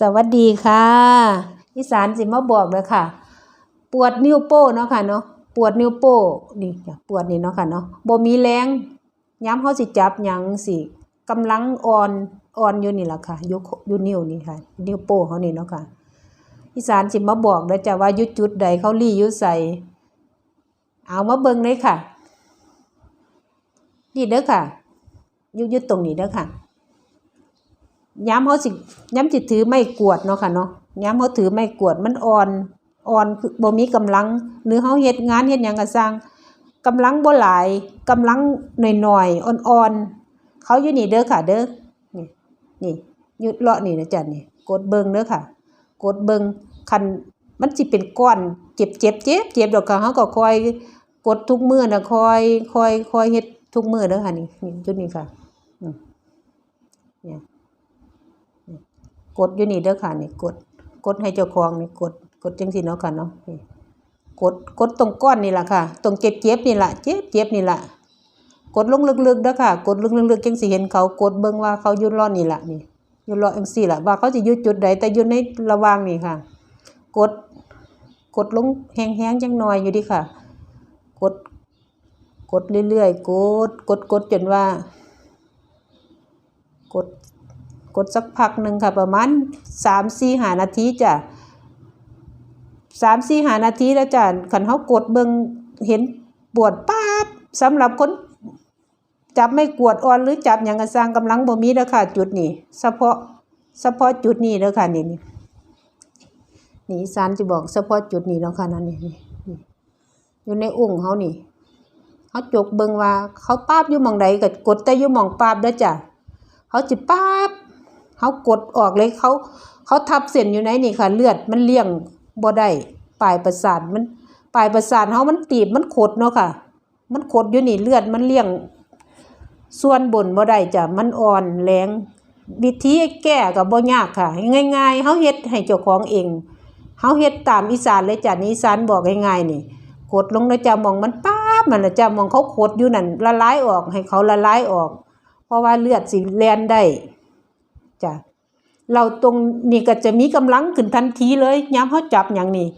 สวัสดีค่ะอีสานสิมาบอกเลยค่ะ ปวดนิ้วโป้เนาะค่ะเนาะปวดนิ้วโป้นี่ปวดนี่เนาะค่ะเนาะบ่มีแรงย้ำเฮาสิจับยังสิกำลังอ่อนอ่อนอยู่นี่แหละค่ะยู่อยู่นิ้วนี่ค่ะ นิ้วโป้เขานี่เนาะค่ะอีสานสิมาบอกเด้อจ้ะว่ายู่จุดใดเขาลี่ยู่ใส่เอามาเบิ่งเลยค่ะนี่เด้อค่ะยู่อยู่ตรงนี้เด้อค่ะ ย้ำเขาสิย้ำสิตถือไม่กวดเนาะค่ะเนาะย้ำเขาถือไม่กวดมันอ่อนอ่อนคือบ่มีกำลังหรือเขาเฮ็ดงานเฮ็ดหยังก็สร้างกำลังบ่หลายกำลังหน่อยๆอ่อนๆเขาอยู่นี่เด้อค่ะเด้อนี่นี่ยู่เลาะนี่นะจ๊ะนี่กดเบิงเด้อค่ะ กดเบิงคันมันสิเป็นก้อนเจ็บเจ็บเจ็บเจ็บดอกค่ะเขาก็คอยกดทุกมือนะคอยคอยคอยเฮ็ดทุกมือเด้อค่ะนี่นี่จุดนี้ค่ะอืมเนี่ย กดอยู่นี่เด้อค่ะนี่กด กดให้เจ้าของนี่กด กดจังซี่เนาะค่ะเนาะกดกดตรงก้อนนี่แหละค่ะ ตรงเจ็บเจ็บนี่แหละเจ็บเจ็บนี่แหละกดลงลึกๆเด้อค่ะ กดลึกๆจังสิเห็นเขากดเบิ่งว่าเขายู่รอดนี่แหละนี่ยู่รอดจังซี่ล่ะว่าเขาสิอยู่จุดใดแต่ยู่ในระว่างนี่ค่ะ กดกดลงแห้งๆจังหน่อยอยู่ดิค่ะ กดกดเรื่อยๆกดกดกดจนว่า กดสักพักหนึ่งค่ะประมาณสามสี่หานาทีจ้ะสามสี่หานาทีแล้วจ้ะขันเขากดเบิงเห็นปวดป๊าบสำหรับคนจับไม่กวดอ่อนหรือจับอย่างกระสร้างกำลังบ่มีเด้อค่ะ จุดนี้เฉพาะเฉพาะจุดนี้เด้อค่ะนี่นี่นี่อีสารจะบอกเฉพาะจุดนี้แล้วค่ะนั่นนี่นี่อยู่ในองค์เขานี่เขาจกเบิงว่า เขาป้าบอยู่มองใดก็กดแต่อยู่มองป้าบเด้อจ้ะเขาจิป้าบ เขากดออกเลยเขาเขาทับเส้นอยู่ไหนนี่ค่ะเลือดมันเลี้ยงบ่ได้ปลายประสาทมันปลายประสาทเขามันตีบมันขดเนาะค่ะ มันขดอยู่นี่เลือดมันเลี้ยง ส่วนบนบ่ได้จ้ะมันอ่อนแรงวิธีแก้ก็บ่ยากค่ะ ง่าย ๆเฮาเฮ็ดให้เจ้าของเองเฮาเฮ็ดตามอีสานเลยจ้ะนี่อีสานบอกง่ายๆนี่กดลงแล้วจ้ะมองมันป๊าบมันนะจ้ะมองเขาขดอยู่นั่นละลายออกให้เขาละลายออก เพราะว่าเลือดสิแลนได้ จ้ะเราตรงนี้ก็จะมีกำลังขึ้นทันทีเลยย้ำเขาจับอย่างนี้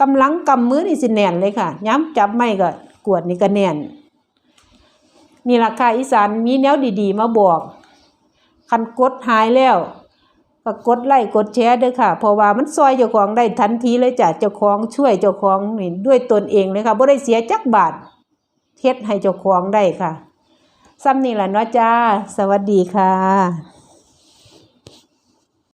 กำลังกำมือนี่สิแน่นเลยค่ะย้ำจับไม่ก็กวดนี่ก็แน่นนี่ราคาอีสานมีแนวดีๆ มาบอกคันกดหายแล้วก็กดไลค์กดแชร์ด้วยค่ะ เพราะว่ามันซอยเจ้าของได้ทันทีเลยจ้ะเจ้าของช่วยเจ้าของนี่ด้วยตนเองเลยค่ะบ่ได้เสียจักบาทเฮ็ดให้เจ้าของได้ค่ะซ้ำนี่แหละเนาะจ้า สวัสดีค่ะ